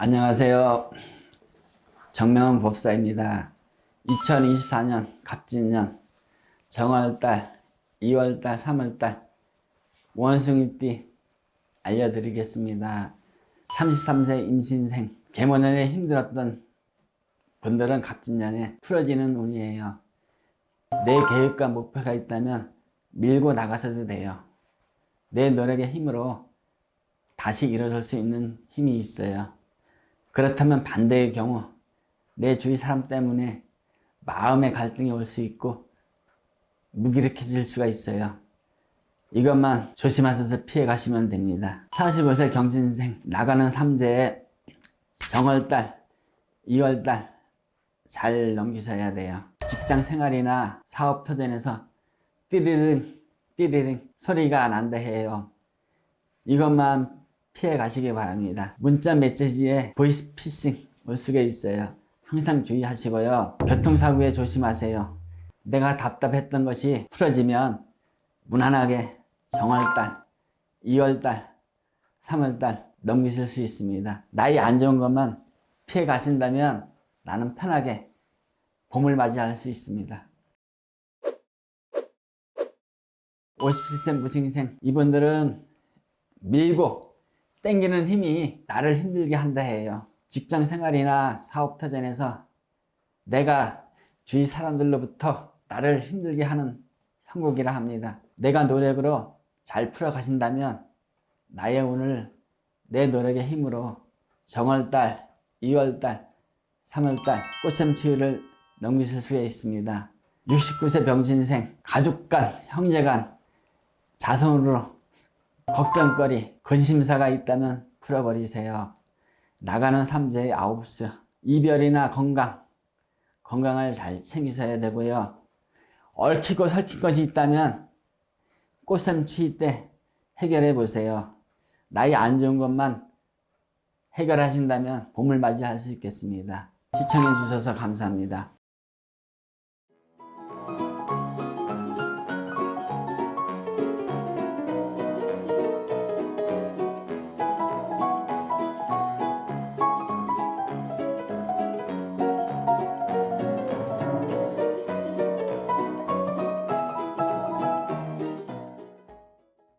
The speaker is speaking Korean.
안녕하세요. 정명훈 법사입니다. 2024년 갑진년 정월달, 2월달, 3월달 원숭이띠 알려드리겠습니다. 33세 임신생 개모년에 힘들었던 분들은 갑진년에 풀어지는 운이에요. 내 계획과 목표가 있다면 밀고 나가셔도 돼요. 내 노력의 힘으로 다시 일어설 수 있는 힘이 있어요. 그렇다면 반대의 경우 내 주위 사람 때문에 마음의 갈등이 올 수 있고 무기력해질 수가 있어요. 이것만 조심하셔서 피해 가시면 됩니다. 45세 경진생 나가는 삼재에 정월달, 2월달 잘 넘기셔야 돼요. 직장 생활이나 사업 터전에서 띠리링 띠리링 소리가 난다 해요. 이것만 피해 가시기 바랍니다. 문자 메시지에 보이스피싱 올 수가 있어요. 항상 주의하시고요. 교통사고에 조심하세요. 내가 답답했던 것이 풀어지면 무난하게 정월달, 2월달, 3월달 넘기실 수 있습니다. 나이 안 좋은 것만 피해 가신다면 나는 편하게 봄을 맞이할 수 있습니다. 57세 무신생 이분들은 밀고 땡기는 힘이 나를 힘들게 한다 해요. 직장 생활이나 사업 터전에서 내가 주위 사람들로부터 나를 힘들게 하는 형국이라 합니다. 내가 노력으로 잘 풀어 가신다면 나의 운을 내 노력의 힘으로 정월달, 2월달, 3월달 꽃샘추위를 넘기실 수가 있습니다. 69세 병신생, 가족 간, 형제 간, 자손으로 걱정거리, 근심사가 있다면 풀어버리세요. 나가는 삼재의 아홉 수, 이별이나 건강, 건강을 잘 챙기셔야 되고요. 얽히고 설킨 것이 있다면 꽃샘 추위 때 해결해 보세요. 나이 안 좋은 것만 해결하신다면 봄을 맞이할 수 있겠습니다. 시청해 주셔서 감사합니다.